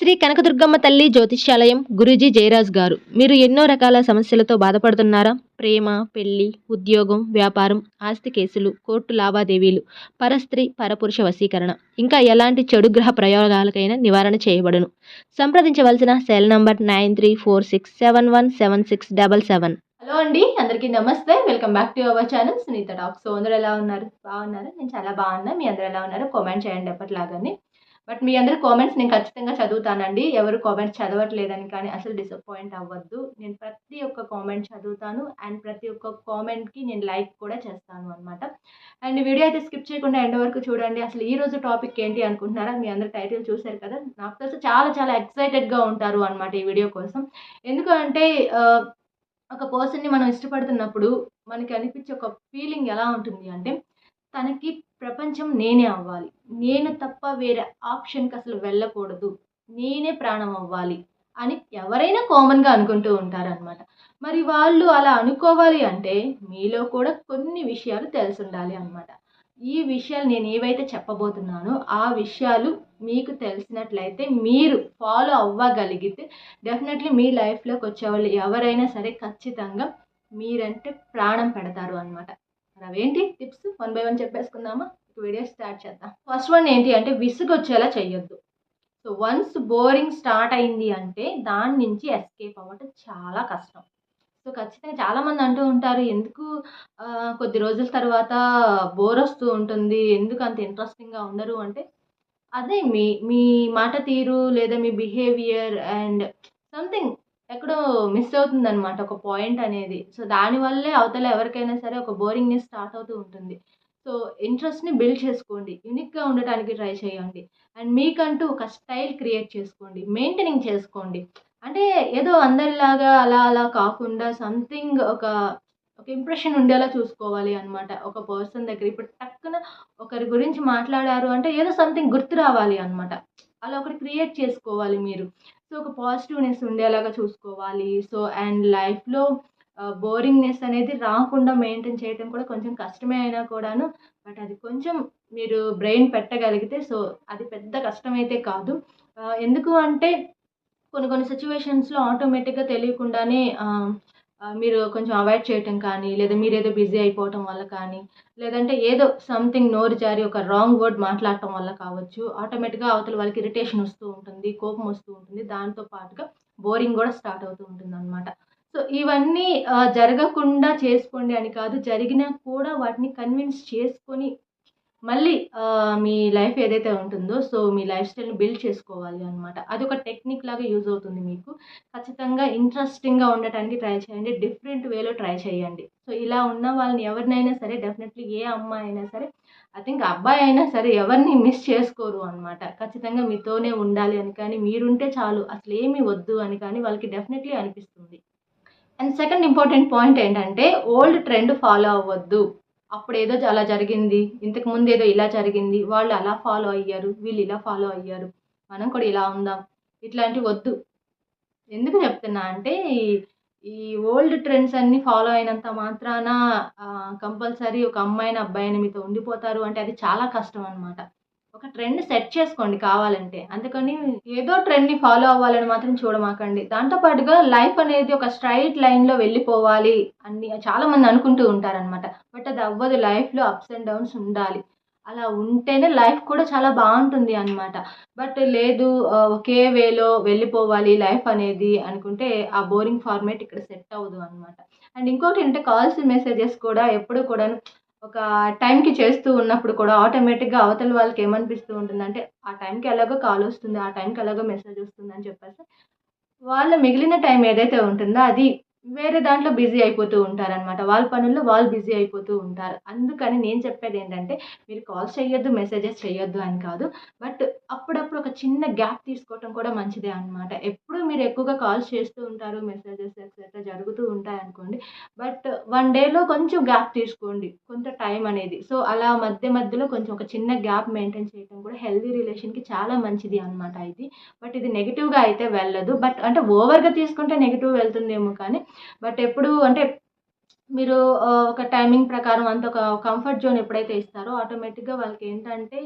శ్రీ కనకదుర్గమ్మ తల్లి జ్యోతిష్యాలయం గురూజీ జయరాజ్ గారు. మీరు ఎన్నో రకాల సమస్యలతో బాధపడుతున్నారా? ప్రేమ పెళ్ళి ఉద్యోగం వ్యాపారం ఆస్తి కేసులు కోర్టు లావాదేవీలు పరస్త్రీ పరపురుష వశీకరణ. ఇంకా ఎలాంటి చెడు గ్రహ ప్రయోగాలకైనా నివారణ చేయబడును. సంప్రదించవలసిన cell number nine three four six seven one seven six double seven. Hello అండి అందరికీ నమస్తే. Welcome back to our channel Sunitha talk so అందరూ ఎలా ఉన్నారు? బాగున్నారు? నేను చాలా బాగున్నా. మీ అందరూ ఎలా ఉన్నారు? కామెంట్ చేయండి ఎప్పటిలాగానే. బట్ మీ అందరి కామెంట్స్ నేను ఖచ్చితంగా చదువుతానండి. ఎవరు కామెంట్స్ చదవట్లేదని కానీ అసలు డిసప్పాయింట్ అవ్వద్దు. నేను ప్రతి ఒక్క కామెంట్ చదువుతాను అండ్ ప్రతి ఒక్క కామెంట్కి నేను లైక్ కూడా చేస్తాను అనమాట అండ్ వీడియో అయితే స్కిప్ చేయకుండా ఎండ్ వరకు చూడండి. అసలు ఈ రోజు టాపిక్ ఏంటి అనుకుంటున్నారా? మీ అందరు టైటిల్ చూశారు కదా? నాకు తెలిసి చాలా చాలా ఎక్సైటెడ్గా ఉంటారు అనమాట ఈ వీడియో కోసం. ఎందుకంటే ఒక పర్సన్ని మనం ఇష్టపడుతున్నప్పుడు మనకి అనిపించే ఒక ఫీలింగ్ ఎలా ఉంటుంది అంటే తనకి ప్రపంచం నేనే అవ్వాలి. నేను తప్ప వేరే ఆప్షన్కి అసలు వెళ్ళకూడదు. నేనే ప్రాణం అవ్వాలి అని ఎవరైనా కామన్గా అనుకుంటూ ఉంటారనమాట మరి వాళ్ళు అలా అనుకోవాలి అంటే మీలో కూడా కొన్ని విషయాలు తెలిసి ఉండాలి అనమాట ఈ విషయాలు నేను ఏవైతే చెప్పబోతున్నానో ఆ విషయాలు మీకు తెలిసినట్లయితే మీరు ఫాలో అవ్వగలిగితే డెఫినెట్లీ మీ లైఫ్లోకి వచ్చేవాళ్ళు ఎవరైనా సరే ఖచ్చితంగా మీరంటే ప్రాణం పెడతారు అనమాట మరి అవేంటి? టిప్స్ వన్ బై వన్ చెప్పేసుకుందామా? వీడియో స్టార్ట్ చేద్దాం. ఫస్ట్ వన్ ఏంటి అంటే విసుగు వచ్చేలా చెయ్యొద్దు. సో వన్స్ బోరింగ్ స్టార్ట్ అయింది అంటే దాని నుంచి ఎస్కేప్ అవ్వటం చాలా కష్టం. సో ఖచ్చితంగా చాలామంది అంటూ ఉంటారు ఎందుకు కొద్ది రోజుల తర్వాత బోర్ వస్తూ ఉంటుంది ఎందుకు అంత ఇంట్రెస్టింగ్గా ఉండరు? అంటే అదే మీ మీ మాట తీరు లేదా మీ బిహేవియర్ అండ్ సంథింగ్ ఎక్కడో మిస్ అవుతుంది అనమాట ఒక పాయింట్ అనేది. సో దానివల్లే అవతల ఎవరికైనా సరే ఒక బోరింగ్నెస్ స్టార్ట్ అవుతూ ఉంటుంది. సో ఇంట్రెస్ట్ని బిల్డ్ చేసుకోండి. యూనిక్గా ఉండటానికి ట్రై చేయండి. అండ్ మీకంటూ ఒక స్టైల్ క్రియేట్ చేసుకోండి. మెయింటైనింగ్ చేసుకోండి. అంటే ఏదో అందరిలాగా అలా అలా కాకుండా సంథింగ్ ఒక ఒక ఇంప్రెషన్ ఉండేలా చూసుకోవాలి అనమాట ఒక పర్సన్ దగ్గర ఇప్పుడు టక్కున ఒకరి గురించి మాట్లాడారు అంటే ఏదో సంథింగ్ గుర్తు రావాలి అనమాట అలా ఒకటి క్రియేట్ చేసుకోవాలి మీరు. సో ఒక పాజిటివ్నెస్ ఉండేలాగా చూసుకోవాలి. సో అండ్ లైఫ్లో బోరింగ్నెస్ అనేది రాకుండా మెయింటైన్ చేయడం కూడా కొంచెం కష్టమే అయినా కూడాను బట్ అది కొంచెం మీరు బ్రెయిన్ పెట్టగలిగితే సో అది పెద్ద కష్టమైతే కాదు. ఎందుకు అంటే కొన్ని కొన్ని సిచ్యువేషన్స్లో ఆటోమేటిక్గా తెలియకుండానే మీరు కొంచెం అవాయిడ్ చేయటం కానీ లేదా మీరు ఏదో బిజీ అయిపోవటం వల్ల కానీ లేదంటే ఏదో సంథింగ్ నోరు జారి ఒక రాంగ్ వర్డ్ మాట్లాడటం వల్ల కావచ్చు. ఆటోమేటిక్గా అవతల వాళ్ళకి ఇరిటేషన్ వస్తూ ఉంటుంది కోపం వస్తూ ఉంటుంది. దాంతో పాటుగా బోరింగ్ కూడా స్టార్ట్ అవుతూ ఉంటుంది అనమాట సో ఇవన్నీ జరగకుండా చేసుకోండి అని కాదు జరిగినా కూడా వాటిని కన్విన్స్ చేసుకొని మళ్ళీ మీ లైఫ్ ఏదైతే ఉంటుందో సో మీ లైఫ్ స్టైల్ని బిల్డ్ చేసుకోవాలి అనమాట అది ఒక టెక్నిక్ లాగా యూజ్ అవుతుంది మీకు. ఖచ్చితంగా ఇంట్రెస్టింగ్గా ఉండటానికి ట్రై చేయండి. డిఫరెంట్ వేలో ట్రై చేయండి. సో ఇలా ఉన్న వాళ్ళని ఎవరినైనా సరే డెఫినెట్లీ ఏ అమ్మాయి అయినా సరే ఐ థింక్ అబ్బాయి అయినా సరే ఎవరిని మిస్ చేసుకోరు అనమాట ఖచ్చితంగా మీతోనే ఉండాలి అని కానీ మీరుంటే చాలు అసలు ఏమీ వద్దు అని కానీ వాళ్ళకి డెఫినెట్లీ అనిపిస్తుంది. అండ్ సెకండ్ ఇంపార్టెంట్ పాయింట్ ఏంటంటే ఓల్డ్ ట్రెండ్ ఫాలో అవ్వద్దు. అప్పుడు ఏదో అలా జరిగింది ఇంతకు ముందు ఏదో ఇలా జరిగింది వాళ్ళు అలా ఫాలో అయ్యారు వీళ్ళు ఇలా ఫాలో అయ్యారు మనం కూడా ఇలా ఉందాం ఇట్లాంటివి వద్దు. ఎందుకు చెప్తున్నా అంటే ఈ- ఓల్డ్ ట్రెండ్స్ అన్నీ ఫాలో అయినంత మాత్రాన కంపల్సరీ ఒక అమ్మాయిని అబ్బాయిని మీతో ఉండిపోతారు అంటే అది చాలా కష్టం అనమాట ఒక ట్రెండ్ సెట్ చేసుకోండి కావాలంటే. అందుకని ఏదో ట్రెండ్ని ఫాలో అవ్వాలని మాత్రం చూడమాకండి. దాంతోపాటుగా లైఫ్ అనేది ఒక స్ట్రైట్ లైన్లో వెళ్ళిపోవాలి అని చాలామంది అనుకుంటూ ఉంటారనమాట బట్ అది అవ్వదు. లైఫ్లో అప్స్ అండ్ డౌన్స్ ఉండాలి. అలా ఉంటేనే లైఫ్ కూడా చాలా బాగుంటుంది అనమాట బట్ లేదు ఒకే వేలో వెళ్ళిపోవాలి లైఫ్ అనేది అనుకుంటే ఆ బోరింగ్ ఫార్మేట్ ఇక్కడ సెట్ అవ్వదు అనమాట అండ్ ఇంకోటి ఏంటంటే కాల్స్ మెసేజెస్ కూడా ఎప్పుడు కూడా ఒక టైంకి చేస్తూ ఉన్నప్పుడు కూడా ఆటోమేటిక్గా అవతల వాళ్ళకి ఏమనిపిస్తూ ఉంటుందంటే ఆ టైంకి ఎలాగో కాల్ వస్తుంది ఆ టైంకి ఎలాగో మెసేజ్ వస్తుంది అని చెప్పేసి వాళ్ళ మిగిలిన టైం ఏదైతే ఉంటుందో అది వేరే దాంట్లో బిజీ అయిపోతూ ఉంటారనమాట వాళ్ళ పనుల్లో వాళ్ళు బిజీ అయిపోతూ ఉంటారు. అందుకని నేను చెప్పేది ఏంటంటే మీరు కాల్స్ చేయొద్దు మెసేజెస్ చేయొద్దు అని కాదు. బట్ అప్పుడప్పుడు ఒక చిన్న గ్యాప్ తీసుకోవటం కూడా మంచిదే అనమాట ఎప్పుడు మీరు ఎక్కువగా కాల్స్ చేస్తూ ఉంటారు మెసేజెస్ ఎక్సెట్రా జరుగుతూ ఉంటాయి అనుకోండి. బట్ వన్ డేలో కొంచెం గ్యాప్ తీసుకోండి కొంత టైం అనేది. సో అలా మధ్య మధ్యలో కొంచెం ఒక చిన్న గ్యాప్ మెయింటైన్ చేయడం కూడా హెల్దీ రిలేషన్కి చాలా మంచిది అనమాట ఇది. బట్ ఇది నెగిటివ్గా అయితే వెళ్ళదు. బట్ అంటే ఓవర్గా తీసుకుంటే నెగిటివ్ వెళ్తుందేమో కానీ బట్ ఎప్పుడు అంటే మీరు ఒక టైమింగ్ ప్రకారం అంత ఒక కంఫర్ట్ జోన్ ఎప్పుడైతే ఇస్తారో ఆటోమేటిక్‌గా వాళ్ళకి ఏంటంటే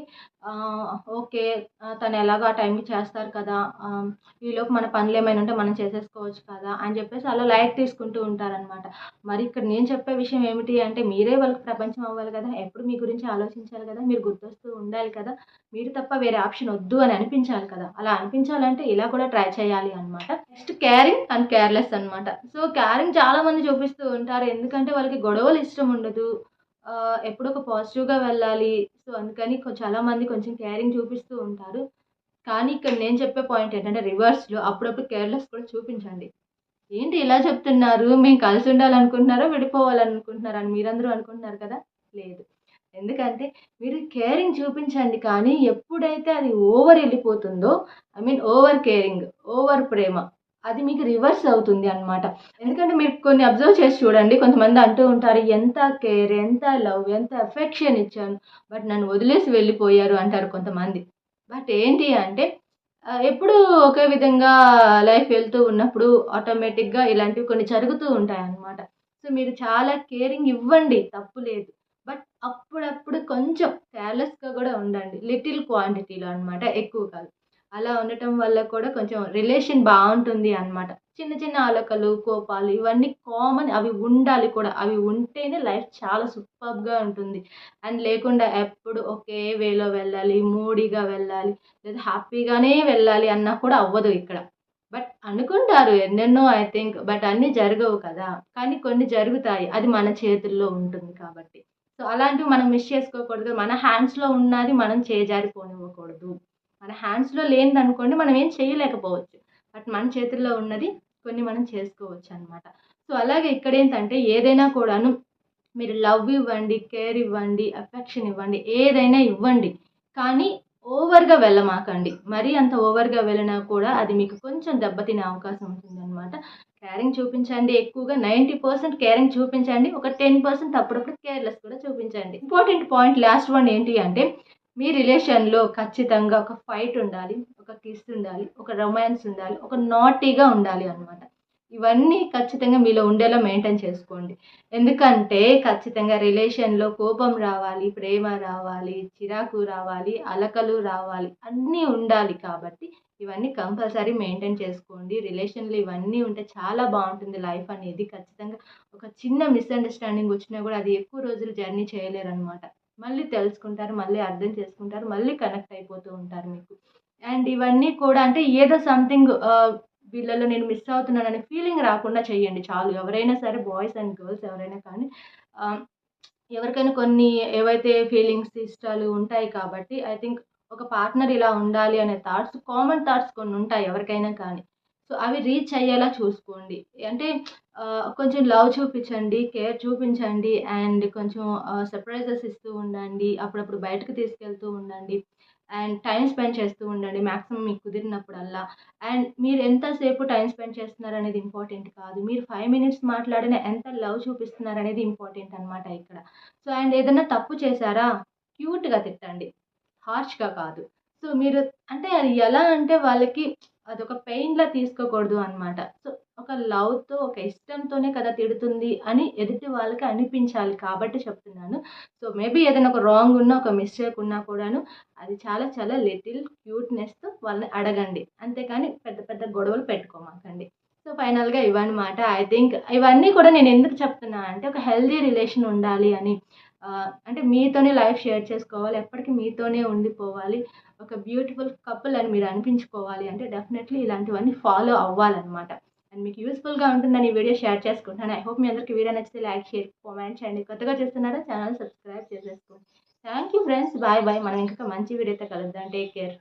ఓకే. తను ఎలాగో ఆ టైంకి చేస్తారు కదా! ఈలోపు మన పనులేమైనా ఉంటే మనం చేసేసుకోవచ్చు కదా! అని చెప్పేసి అలా లైట్ తీసుకుంటూ ఉంటారనమాట. మరి ఇక్కడ నేను చెప్పే విషయం ఏమిటి అంటే మీరే వాళ్ళకి ప్రపంచం అవ్వాలి కదా! ఎప్పుడు మీ గురించి ఆలోచించాలి కదా! మీరు గుర్తొస్తూ ఉండాలి కదా! మీరు తప్ప వేరే ఆప్షన్ వద్దు అని అనిపించాలి కదా! అలా అనిపించాలంటే ఇలా కూడా ట్రై చేయాలి అనమాట. నెక్స్ట్ కేరింగ్ అండ్ కేర్‌లెస్ అనమాట. సో, కేరింగ్ చాలామంది చూపిస్తూ ఉంటారు. ఎందుకు ఎందుకంటే వాళ్ళకి గొడవలు ఇష్టం ఉండదు. ఎప్పుడొక ఒక పాజిటివ్‌గా వెళ్ళాలి. సో, అందుకని చాలామంది కొంచెం కేరింగ్ చూపిస్తూ ఉంటారు. కానీ ఇక్కడ నేను చెప్పే పాయింట్ ఏంటంటే రివర్స్‌లో అప్పుడప్పుడు కేర్‌లెస్ కూడా చూపించండి. ఏంటి ఇలా చెప్తున్నారు? మేము కలిసి ఉండాలనుకుంటున్నారా? విడిపోవాలనుకుంటున్నారా? అని మీరందరూ అనుకుంటున్నారు కదా! లేదు. ఎందుకంటే మీరు కేరింగ్ చూపించండి కానీ ఎప్పుడైతే అది over వెళ్ళిపోతుందో I mean over caring, over ప్రేమ అది మీకు రివర్స్ అవుతుంది అనమాట. ఎందుకంటే మీరు కొన్ని అబ్జర్వ్ చేసి చూడండి. కొంతమంది అంటూ ఉంటారు. ఎంత కేర్, ఎంత లవ్, ఎంత ఎఫెక్షన్ ఇచ్చాను. బట్ నన్ను వదిలేసి వెళ్ళిపోయారు అంటారు కొంతమంది. బట్ ఏంటి అంటే ఎప్పుడు ఎప్పుడూ ఒకే విధంగా లైఫ్ వెళ్తూ ఉన్నప్పుడు ఆటోమేటిక్‌గా ఇలాంటివి కొన్ని జరుగుతూ ఉంటాయన్నమాట. సో, మీరు చాలా కేరింగ్ ఇవ్వండి తప్పు లేదు. బట్ అప్పుడప్పుడు కొంచెం కేర్‌లెస్‌గా కూడా ఉండండి. లిటిల్ క్వాంటిటీలో అనమాట. ఎక్కువ కాదు. అలా ఉండటం వల్ల కూడా కొంచెం రిలేషన్ బాగుంటుంది అనమాట. చిన్న చిన్న అలకలు, కోపాలు ఇవన్నీ కామన్. అవి ఉండాలి కూడా. అవి ఉంటేనే లైఫ్ చాలా సూపర్గా ఉంటుంది. అండ్ లేకుండా ఎప్పుడు ఒకే వేలో వెళ్ళాలి, మూడీగా వెళ్ళాలి, లేదా హ్యాపీగానే వెళ్ళాలి అన్నా కూడా అవ్వదు ఇక్కడ. బట్ అనుకుంటారు ఎన్నెన్నో ఐ థింక్. బట్ అన్నీ జరగవు కదా! కానీ కొన్ని జరుగుతాయి. అది మన చేతుల్లో ఉంటుంది కాబట్టి. సో, అలాంటివి మనం మిస్ చేసుకోకూడదు. మన హ్యాండ్స్‌లో ఉన్నది మనం చేజారిపోనివ్వకూడదు. మన హ్యాండ్స్‌లో లేనిదనుకోండి మనం ఏం చేయలేకపోవచ్చు. బట్ మన చేతుల్లో ఉన్నది కొన్ని మనం చేసుకోవచ్చనమాట. సో, అలాగే ఇక్కడ ఏంటంటే ఏదైనా కూడాను మీరు లవ్ ఇవ్వండి, కేర్ ఇవ్వండి, అఫెక్షన్ ఇవ్వండి. ఏదైనా ఇవ్వండి. కానీ ఓవర్‌గా వెళ్ళమాకండి. మరీ అంత ఓవర్‌గా వెళ్ళినా కూడా అది మీకు కొంచెం దెబ్బతినే అవకాశం ఉంటుందనమాట. కేరింగ్ చూపించండి ఎక్కువగా 90% కేరింగ్ చూపించండి. ఒక 10% అప్పుడప్పుడు కేర్‌లెస్ కూడా చూపించండి. ఇంపార్టెంట్ పాయింట్ లాస్ట్ వన్ ఏంటి అంటే మీ రిలేషన్‌లో ఖచ్చితంగా ఒక ఫైట్ ఉండాలి. ఒక కిస్ ఉండాలి. ఒక రొమాన్స్ ఉండాలి. ఒక నాటీగా ఉండాలి అనమాట. ఇవన్నీ ఖచ్చితంగా మీలో ఉండేలా మెయింటైన్ చేసుకోండి. ఎందుకంటే ఖచ్చితంగా రిలేషన్‌లో కోపం రావాలి, ప్రేమ రావాలి, చిరాకు రావాలి, అలకలు రావాలి. అన్నీ ఉండాలి కాబట్టి ఇవన్నీ కంపల్సరీ మెయింటైన్ చేసుకోండి. రిలేషన్‌లో ఇవన్నీ ఉంటే చాలా బాగుంటుంది లైఫ్ అనేది. ఖచ్చితంగా ఒక చిన్న మిస్‌అండర్‌స్టాండింగ్ వచ్చినా కూడా అది ఎక్కువ రోజులు జర్నీ చేయలేరు అనమాట మళ్ళీ తెలుసుకుంటారు. మళ్ళీ అర్థం చేసుకుంటారు. మళ్ళీ కనెక్ట్ అయిపోతూ ఉంటారు మీకు. అండ్ ఇవన్నీ కూడా అంటే ఏదో సంథింగ్ వీళ్ళలో నేను మిస్ అవుతున్నానని ఫీలింగ్ రాకుండా చేయండి చాలు. ఎవరైనా సరే బాయ్స్ అండ్ గర్ల్స్ ఎవరైనా కానీ ఎవరికైనా కొన్ని ఏవైతే ఫీలింగ్స్, ఇష్టాలు ఉంటాయి కాబట్టి ఐ థింక్ ఒక పార్ట్నర్ ఇలా ఉండాలి అనే థాట్స్ కామన్ థాట్స్ కొన్ని ఉంటాయి ఎవరికైనా కానీ. సో, అవి రీచ్ అయ్యేలా చూసుకోండి. అంటే కొంచెం లవ్ చూపించండి, కేర్ చూపించండి అండ్ కొంచెం సర్ప్రైజెస్ ఇస్తూ ఉండండి. అప్పుడప్పుడు బయటకు తీసుకెళ్తూ ఉండండి. అండ్ టైం స్పెండ్ చేస్తూ ఉండండి మ్యాక్సిమం మీకు కుదిరినప్పుడల్లా. అండ్ మీరు ఎంతసేపు టైం స్పెండ్ చేస్తున్నారనేది ఇంపార్టెంట్ కాదు. మీరు ఫైవ్ మినిట్స్ మాట్లాడిన ఎంత లవ్ చూపిస్తున్నారనేది ఇంపార్టెంట్ అనమాట ఇక్కడ. సో, అండ్ ఏదైనా తప్పు చేశారా క్యూట్‌గా తిట్టండి. హార్ష్‌గా కాదు. సో, మీరు అంటే అది ఎలా అంటే వాళ్ళకి అదొక పెయిన్‌లా తీసుకోకూడదు అనమాట. సో, ఒక లవ్‌తో ఒక ఇష్టంతోనే కదా తిడుతుంది అని ఎదుటి వాళ్ళకి అనిపించాలి కాబట్టి చెప్తున్నాను. సో, మేబీ ఏదైనా ఒక రాంగ్ ఉన్నా, ఒక మిస్టేక్ ఉన్నా కూడాను అది చాలా చాలా లిటిల్ క్యూట్‌నెస్‌తో వాళ్ళని అడగండి. అంతేకాని పెద్ద పెద్ద గొడవలు పెట్టుకోమాకండి. సో, ఫైనల్‌గా ఇవన్నమాట. ఐ థింక్ ఇవన్నీ కూడా నేను ఎందుకు చెప్తున్నా అంటే ఒక హెల్దీ రిలేషన్ ఉండాలి అని. అంటే మీతోనే లైఫ్ షేర్ చేసుకోవాలి. ఎప్పటికీ మీతోనే ఉండిపోవాలి. ఒక బ్యూటిఫుల్ కపుల్ అని మీరు అనిపించుకోవాలి అంటే డెఫినెట్‌లీ ఇలాంటివన్నీ ఫాలో అవ్వాలనమాట. అండ్ మీకు యూస్ఫుల్గా ఉంటుందని ఈ వీడియో షేర్ చేసుకుంటాను ఐ హోప్ మీ అందరికి వీడియో నచ్చితే లైక్, షేర్, కామెంట్ చేయండి. కొత్తగా చేస్తున్నారా ఛానల్ సబ్స్క్రైబ్ చేసేసుకోండి. Thank you friends. Bye bye. మనం ఇంకా మంచి వీడియోతో కలుద్దాం. Take care.